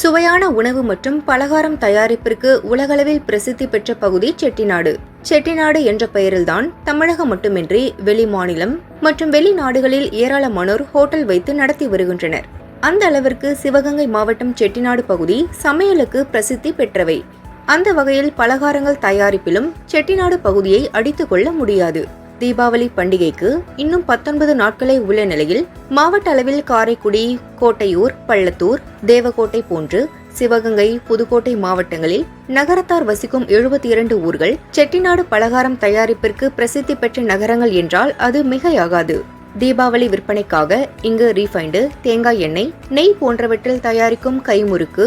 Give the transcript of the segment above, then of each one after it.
சுவையான உணவு மற்றும் பலகாரம் தயாரிப்பிற்கு உலகளவில் பிரசித்தி பெற்ற பகுதி செட்டிநாடு. செட்டிநாடு என்ற பெயரில்தான் தமிழகம் மட்டுமின்றி வெளி மாநிலம் மற்றும் வெளிநாடுகளில் ஏராளமானோர் ஹோட்டல் வைத்து நடத்தி வருகின்றனர். அந்த அளவிற்கு சிவகங்கை மாவட்டம் செட்டிநாடு பகுதி சமையலுக்கு பிரசித்தி பெற்றவை. அந்த வகையில் பலகாரங்கள் தயாரிப்பிலும் செட்டிநாடு பகுதியை அடித்துக்கொள்ள முடியாது. தீபாவளி பண்டிகைக்கு இன்னும் பத்தொன்பது நாட்களே உள்ள நிலையில் மாவட்ட அளவில் காரைக்குடி கோட்டையூர் பள்ளத்தூர் தேவக்கோட்டை போன்று சிவகங்கை புதுக்கோட்டை மாவட்டங்களில் நகரத்தார் வசிக்கும் எழுபத்தி இரண்டு ஊர்கள் செட்டிநாடு பலகாரம் தயாரிப்பிற்கு பிரசித்தி பெற்ற நகரங்கள் என்றால் அது மிகையாகாது. தீபாவளி விற்பனைக்காக இங்கு ரீஃபைண்டு தேங்காய் எண்ணெய் நெய் போன்றவற்றில் தயாரிக்கும் கைமுறுக்கு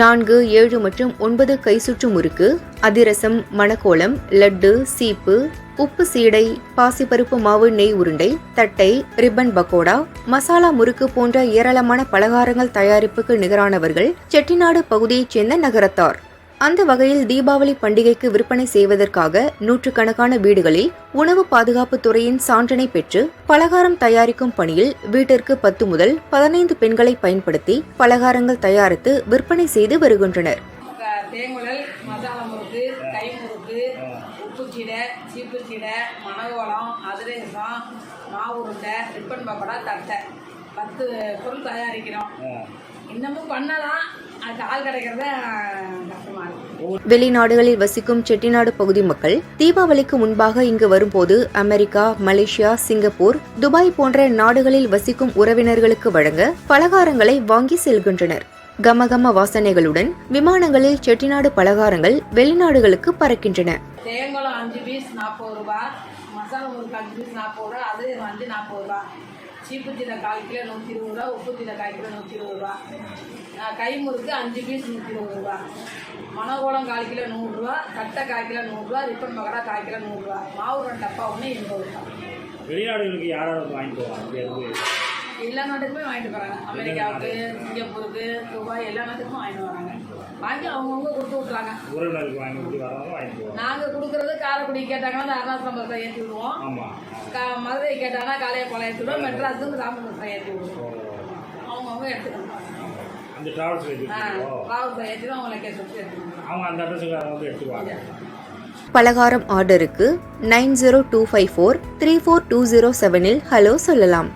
நான்கு ஏழு மற்றும் ஒன்பது கைசுற்று முறுக்கு அதிரசம் மணக்கோலம் லட்டு சீப்பு உப்பு சீடை பாசிப்பருப்பு மாவு நெய் உருண்டை தட்டை ரிப்பன் பக்கோடா மசாலா முறுக்கு போன்ற ஏராளமான பலகாரங்கள் தயாரிப்புக்கு நிகரானவர்கள் செட்டிநாடு பகுதியைச் சேர்ந்த நகரத்தார். அந்த வகையில் தீபாவளி பண்டிகைக்கு விற்பனை செய்வதற்காக நூற்றுக்கணக்கான வீடுகளில் உணவு பாதுகாப்பு துறையின் சான்றினை பெற்று பலகாரம் தயாரிக்கும் பணியில் வீட்டிற்கு பத்து முதல் பதினைந்து பெண்களை பயன்படுத்தி பலகாரங்கள் தயாரித்து விற்பனை செய்து வருகின்றனர். தேங்குழல் மசாலா முறுக்கு கை முறுக்கு உப்பு சீடை சீப்பு சீடை மாவுருண்டை ரிப்பன் பக்கோடா தட்டை. பத்து பொருள் தயாரிக்கிறோம். இன்னமும் பண்ணலாம். வெளிநாடுகளில் வசிக்கும் செட்டிநாடு பகுதி மக்கள் தீபாவளிக்கு முன்பாக இங்கு வரும்போது அமெரிக்கா மலேசியா சிங்கப்பூர் துபாய் போன்ற நாடுகளில் வசிக்கும் உறவினர்களுக்கு வழங்க பலகாரங்களை வாங்கி செல்கின்றனர். கமகம வாசனைகளுடன் விமானங்களில் செட்டிநாடு பலகாரங்கள் வெளிநாடுகளுக்கு பறக்கின்றன. தேங்குளம் அஞ்சு பீஸ் நாற்பது ரூபா மசாலா முறுக்கு அஞ்சு பீஸ் நாற்பது ரூபா அது அஞ்சு நாற்பது ரூபா சீப்பு சீடை கால் கிலோ நூற்றி இருபது ரூபா உப்பு சீடை கால் கிலோ நூற்றி இருபது ரூபா கை முறுக்கு அஞ்சு பீஸ் நூற்றி இருபது ரூபா. மணகோளம் கால் கிலோ நூறுரூவா கட்டை கால் கிலோ நூறுரூவா ரிப்பன் பக்கடா கால் கிலோ நூறுரூவா மாவு ரெண்டு டப்பா ஒன்று எண்பது ரூபா. வெளிநாடுகளுக்கு யாராவது வாங்கிட்டு போவாங்க எல்லா நாட்டுக்குமே வாங்கிட்டு போகிறாங்க அமெரிக்காவுக்கு சிங்கப்பூருக்கு துபாய் எல்லா நாட்டுக்கும் வாங்கிட்டு வராங்க. வாங்கி அவங்கவுங்க கொடுத்து விட்றாங்க உறவினருக்கு வாங்கி கொடுத்து வரவங்க வாங்கிட்டு போவாங்க. நாங்கள் கொடுக்குறது காரைக்குடி கேட்டாங்கன்னா அந்த அருணாச்சலம் பஸ்ஸை ஏற்றி விடுவோம். ஆமாம் கா மதுரை கேட்டாங்கன்னா காளையப்பாளையம் ஏற்றி விடுவோம். மெட்ராஸும் ராமபுரத்தை ஏற்றி விடுவோம். அவங்கவுங்க எடுத்துக்கணும். அந்த டிராவல்ஸ் ராமபுரத்தை ஏற்றி அவங்கள கேட்டு அவங்க அந்த அட்ரஸுக்கு வந்து எடுத்துக்குவாங்க. பலகாரம் ஆர்டருக்கு nine zero two five four three four two zero செவனில் ஹலோ சொல்லலாம்.